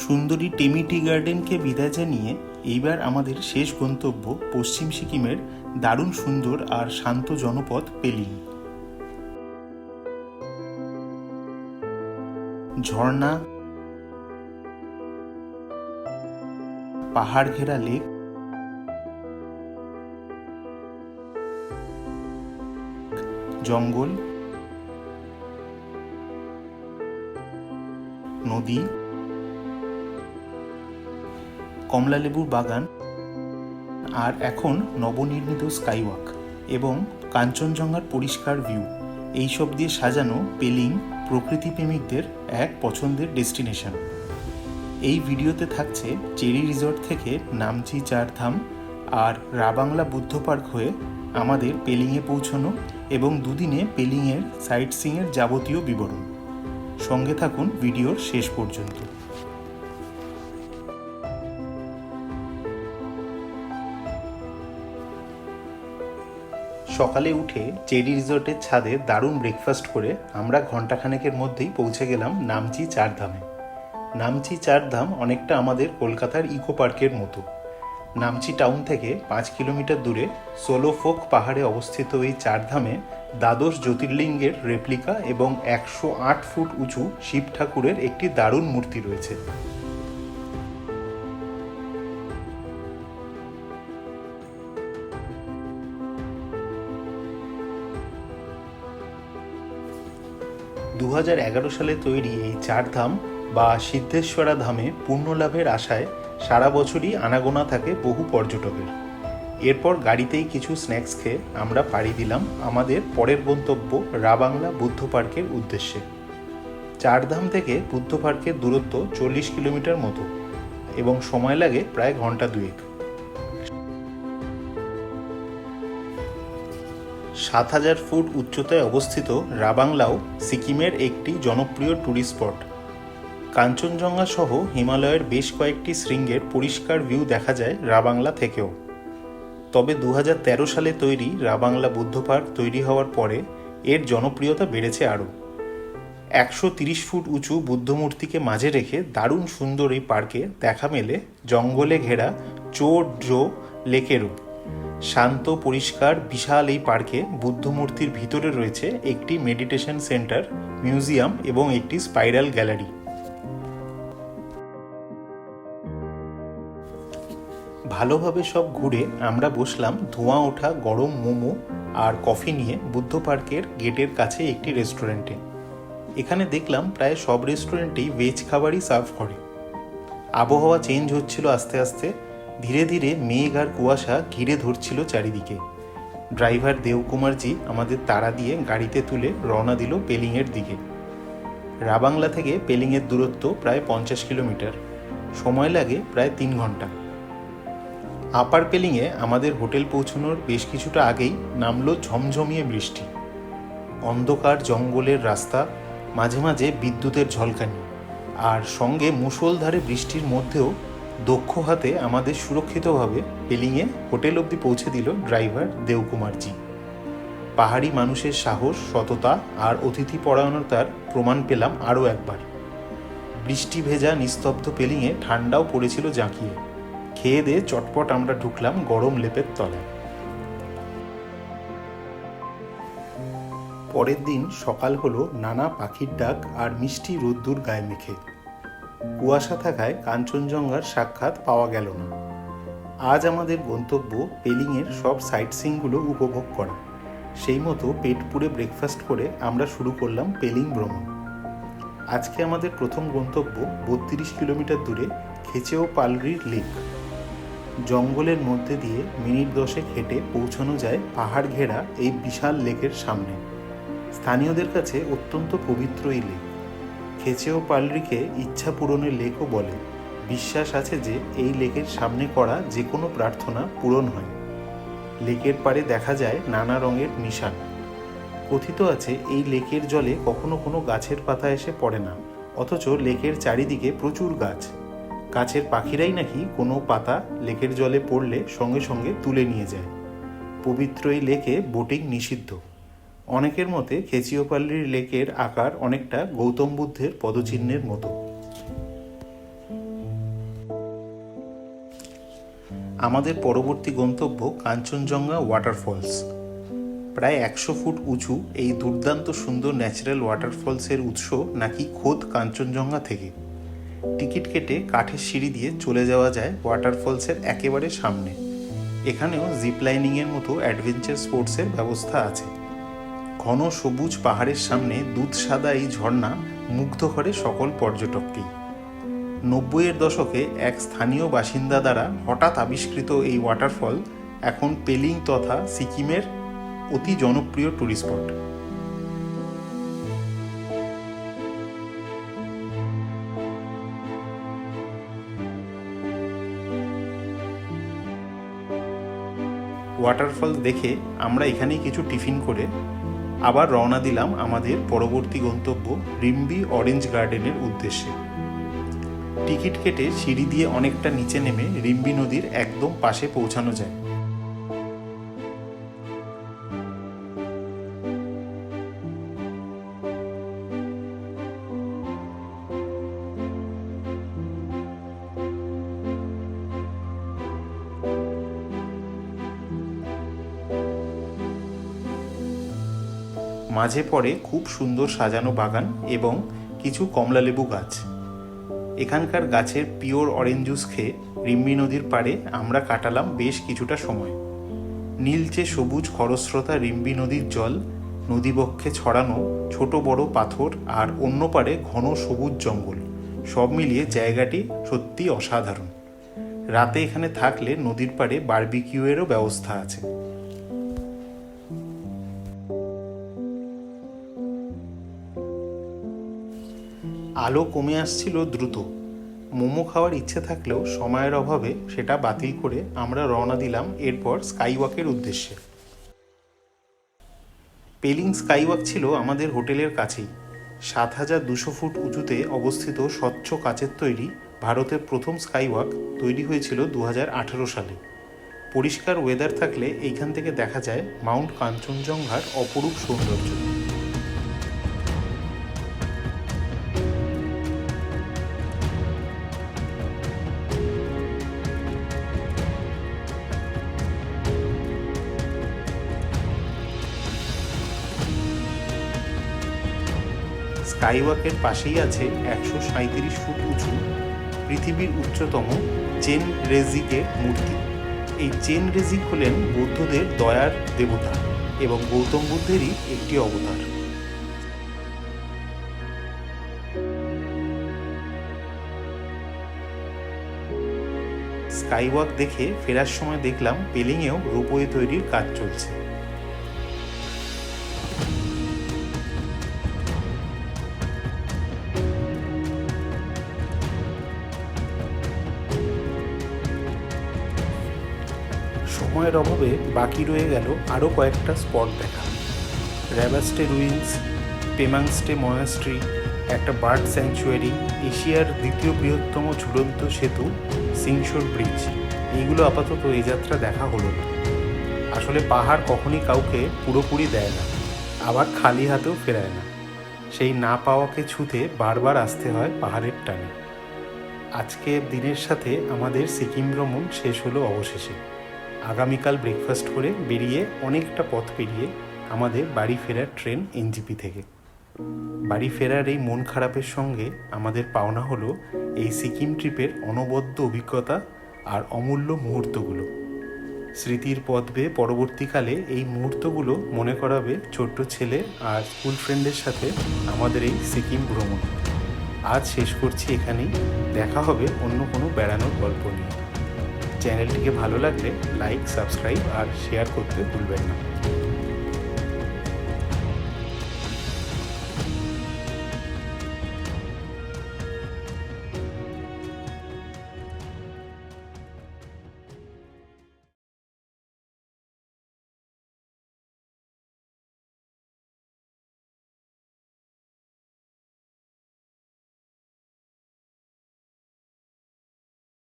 সুন্দরী টেমি টি গার্ডেনকে বিদায় জানিয়ে এইবার আমাদের শেষ গন্তব্য পশ্চিম সিকিমের দারুণ সুন্দর আর শান্ত জনপদ পেলিং। ঝর্ণা, পাহাড় ঘেরা লেক, জঙ্গল, নদী কমলালেবুর বাগান আর এখন নবনির্মিত স্কাইওয়াক এবং কাঞ্চনজঙ্ঘার পরিষ্কার ভিউ। এইসব দিয়ে সাজানো পেলিং প্রকৃতি প্রেমিকদের এক পছন্দের ডেস্টিনেশন। এই ভিডিওতে থাকছে চেরি রিসর্ট থেকে নামচি চারধাম আর রাবাংলা বুদ্ধ পার্ক হয়ে আমাদের পেলিংয়ে পৌঁছানো এবং দুদিনে পেলিংয়ের সাইট সিংয়ের যাবতীয় বিবরণ। সঙ্গে থাকুন ভিডিওর শেষ পর্যন্ত। সকালে উঠে চেরি রিসর্টের ছাদে দারুণ ব্রেকফাস্ট করে আমরা ঘন্টাখানেকের মধ্যেই পৌঁছে গেলাম নামচি চারধামে। নামচি চারধাম অনেকটা আমাদের কলকাতার ইকো পার্কের মতো। নামচি টাউন থেকে পাঁচ কিলোমিটার দূরে সোলোফোক পাহাড়ে অবস্থিত এই চারধামে দ্বাদশ জ্যোতির্লিঙ্গের রেপ্লিকা এবং একশো আট ফুট উঁচু শিব ঠাকুরের একটি দারুণ মূর্তি রয়েছে। দু হাজার এগারো সালে তৈরি এই চারধাম বা সিদ্ধেশ্বরা ধামে পূর্ণলাভের আশায় সারা বছরই আনাগোনা থাকে বহু পর্যটকের। এরপর গাড়িতেই কিছু স্ন্যাক্স খেয়ে আমরা পাড়ি দিলাম আমাদের পরের গন্তব্য রাবাংলা বুদ্ধ পার্কের উদ্দেশ্যে। চারধাম থেকে বুদ্ধ পার্কের দূরত্ব চল্লিশ কিলোমিটার মতো এবং সময় লাগে প্রায় ঘণ্টা দুয়েক। সাত হাজার ফুট উচ্চতায় অবস্থিত রাবাংলাও সিকিমের একটি জনপ্রিয় ট্যুরিস্ট স্পট কাঞ্চনজঙ্ঘা সহ হিমালয়ের বেশ কয়েকটি শৃঙ্গের পরিষ্কার ভিউ দেখা যায় রাবাংলা থেকেও। তবে দু হাজার তেরো সালে তৈরি রাবাংলা বুদ্ধ পার্ক তৈরি হওয়ার পরে এর জনপ্রিয়তা বেড়েছে আরও। একশো তিরিশ ফুট উঁচু বুদ্ধমূর্তিকে মাঝে রেখে দারুণ সুন্দর এই পার্কে দেখা মেলে জঙ্গলে ঘেরা চোর জো লেকেরও। শান্ত, পরিষ্কার, বিশাল এই পার্কে বুদ্ধমূর্তির ভিতরে রয়েছে একটি মেডিটেশন সেন্টার, মিউজিয়াম এবং একটি স্পাইরাল গ্যালারি। ভালোভাবে সব ঘুরে আমরা বসলাম ধোঁয়া ওঠা গরম মোমো আর কফি নিয়ে বুদ্ধ পার্কের গেটের কাছে একটি রেস্টুরেন্টে। এখানে দেখলাম প্রায় সব রেস্টুরেন্টেই ভেজ খাবারই সার্ভ করে। আবহাওয়া চেঞ্জ হচ্ছিল আস্তে আস্তে। ধীরে ধীরে মেঘ আর কুয়াশা ঘিরে ধরছিল চারিদিকে। ড্রাইভার দেবকুমারজি আমাদের তাড়া দিয়ে গাড়িতে তুলে রওনা দিল পেলিংয়ের দিকে। রাবাংলা থেকে পেলিংয়ের দূরত্ব প্রায় পঞ্চাশ কিলোমিটার। সময় লাগে প্রায় তিন ঘণ্টা। আপার পেলিংয়ে আমাদের হোটেল পৌঁছানোর বেশ কিছুটা আগেই নামলো ঝমঝমিয়ে বৃষ্টি। অন্ধকার জঙ্গলের রাস্তা, মাঝে মাঝে বিদ্যুতের ঝলকানি, আর সঙ্গে মুষলধারে বৃষ্টির মধ্যেও দক্ষ হাতে আমাদের সুরক্ষিতভাবে পেলিংয়ে হোটেল অবধি পৌঁছে দিল ড্রাইভার দেবকুমারজি। পাহাড়ি মানুষের সাহস, সততা আর অতিথি পরায়ণতার প্রমাণ পেলাম আরও একবার। বৃষ্টি ভেজা নিস্তব্ধ পেলিংয়ে ঠান্ডাও পড়েছিল জাঁকিয়ে। খেয়ে দিয়ে চটপট আমরা ঢুকলাম গরম লেপের তলায়। পরের দিন সকাল হলো নানা পাখির ডাক আর মিষ্টি রোদ্দুর গায়ে মেখে। কুয়াশা থাকায় কাঞ্চনজঙ্ঘার সাক্ষাৎ পাওয়া গেল না। আজ আমাদের গন্তব্য পেলিংয়ের সব সাইট সিনগুলো উপভোগ করা। সেই মতো পেট পুড়ে ব্রেকফাস্ট করে আমরা শুরু করলাম পেলিং ভ্রমণ। আজকে আমাদের প্রথম গন্তব্য বত্রিশ কিলোমিটার দূরে খেচেও পালরির লেক। জঙ্গলের মধ্যে দিয়ে মিনিট দশেক হেঁটে পৌঁছানো যায় পাহাড় ঘেরা এই বিশাল লেকের সামনে। স্থানীয়দের কাছে অত্যন্ত পবিত্র এই লেক। খেচেও পালরিকে ইচ্ছা পূরণের লেকও বলে। বিশ্বাস আছে যে, এই লেকের সামনে করা যে কোনো প্রার্থনা পূরণ হয়। লেকের পাড়ে দেখা যায় নানা রঙের নিশান। কথিত আছে, এই লেকের জলে কখনো কোনো গাছের পাতা এসে পড়ে না, অথচ লেকের চারিদিকে প্রচুর গাছ। গাছের পাখিরাই নাকি কোনো পাতা লেকের জলে পড়লে সঙ্গে সঙ্গে তুলে নিয়ে যায়। পবিত্র এই লেকে বোটিং নিষিদ্ধ। অনেকের মতে খেচিওপাল্লির লেকের আকার অনেকটা গৌতম বুদ্ধের পদচিহ্নের মতো। আমাদের পরবর্তী গন্তব্য কাঞ্চনজঙ্ঘা ওয়াটারফলস প্রায় একশো ফুট উঁচু এই দুর্দান্ত সুন্দর ন্যাচারাল ওয়াটারফলসের উৎস নাকি খোদ কাঞ্চনজঙ্ঘা থেকে। টিকিট কেটে কাঠের সিঁড়ি দিয়ে চলে যাওয়া যায় ওয়াটারফলসের একেবারে সামনে। এখানেও জিপ লাইনিংয়ের মতো অ্যাডভেঞ্চার স্পোর্টসের ব্যবস্থা আছে। ঘন সবুজ পাহাড়ের সামনে দুধ সাদা এই ঝর্ণা মুগ্ধ করে সকল পর্যটককেই। নব্বইয়ের দশকে এক স্থানীয় বাসিন্দা দ্বারা হঠাৎ আবিষ্কৃত এই ওয়াটারফল এখন পেলিং তথা সিকিমের অতি জনপ্রিয় ট্যুরিস্ট স্পট ওয়াটারফল দেখে আমরা এখানেই কিছু টিফিন করে আবার রওনা দিলাম আমাদের পরবর্তী গন্তব্য রিম্বি অরেঞ্জ গার্ডেনের উদ্দেশ্যে। টিকিট কেটে সিঁড়ি দিয়ে অনেকটা নিচে নেমে রিম্বি নদীর একদম পাশে পৌঁছানো যায়। মাঝে পড়ে খুব সুন্দর সাজানো বাগান এবং কিছু কমলালেবু গাছ। এখানকার গাছের পিওর অরেঞ্জ জুস খেয়ে রিম্বি নদীর পাড়ে আমরা কাটালাম বেশ কিছুটা সময়। নীলচে সবুজ খরস্রোতা রিম্বি নদীর জল, নদীবক্ষে ছড়ানো ছোট বড় পাথর আর অন্য পারে ঘন সবুজ জঙ্গল, সব মিলিয়ে জায়গাটি সত্যি অসাধারণ। রাতে এখানে থাকলে নদীর পাড়ে বারবিকিউয়েরও ব্যবস্থা আছে। আলো কমে আসছিল দ্রুত। মোমো খাওয়ার ইচ্ছে থাকলেও সময়ের অভাবে সেটা বাতিল করে আমরা রওনা দিলাম এরপর স্কাইওয়াকের উদ্দেশ্যে। পেলিং স্কাইওয়াক ছিল আমাদের হোটেলের কাছেই। সাত হাজার দুশো ফুট উঁচুতে অবস্থিত স্বচ্ছ কাচের তৈরি ভারতের প্রথম স্কাইওয়াক তৈরি হয়েছিল দু হাজার আঠারো সালে। পরিষ্কার ওয়েদার থাকলে এইখান থেকে দেখা যায় মাউন্ট কাঞ্চনজঙ্ঘার অপরূপ সৌন্দর্য। স্কাইওয়াকের পাশেই আছে একশো সাঁত্রিশ ফুট উঁচু পৃথিবীর উচ্চতম চেন রেজিকের মূর্তি। এই চেন রেজিক হলেন বৌদ্ধদের দয়ার দেবতা এবং গৌতম বুদ্ধেরই একটি অবতার। স্কাইওয়াক দেখে ফেরার সময় দেখলাম পেলিংয়েও রোপওয়ে তৈরির কাজ চলছে। সময়ের অভাবে বাকি রয়ে গেল আরও কয়েকটা স্পট দেখা। র্যাবাস্টে রুইন্স, পেমাংস্টে মনাস্ট্রি একটা বার্ড স্যাংচুয়ারি, এশিয়ার দ্বিতীয় বৃহত্তম ঝুলন্ত সেতু সিংশোর ব্রিজ। এইগুলো আপাতত এই যাত্রা দেখা হলো না। আসলে পাহাড় কখনই কাউকে পুরোপুরি দেয় না, আবার খালি হাতেও ফেরায় না। সেই না পাওয়াকে ছুতে বারবার আসতে হয় পাহাড়ের টানে। আজকের দিনের সাথে আমাদের সিকিম ভ্রমণ শেষ হলো অবশেষে। আগামীকাল ব্রেকফাস্ট করে বেরিয়ে অনেকটা পথ পেরিয়ে আমাদের বাড়ি ফেরার ট্রেন এনজিপি থেকে। বাড়ি ফেরার এই মন খারাপের সঙ্গে আমাদের পাওনা হলো এই সিকিম ট্রিপের অনবদ্য অভিজ্ঞতা আর অমূল্য মুহূর্তগুলো। স্মৃতির পথ বেয়ে পরবর্তীকালে এই মুহূর্তগুলো মনে করাবে ছোট্ট ছেলে আর স্কুল ফ্রেন্ডের সাথে আমাদের এই সিকিম ভ্রমণ। আজ শেষ করছি এখানেই। দেখা হবে অন্য কোনো বেড়ানোর গল্প নিয়ে। চ্যানেলটিকে ভালো লাগলে লাইক সাবস্ক্রাইব আর শেয়ার করতে ভুলবেন না।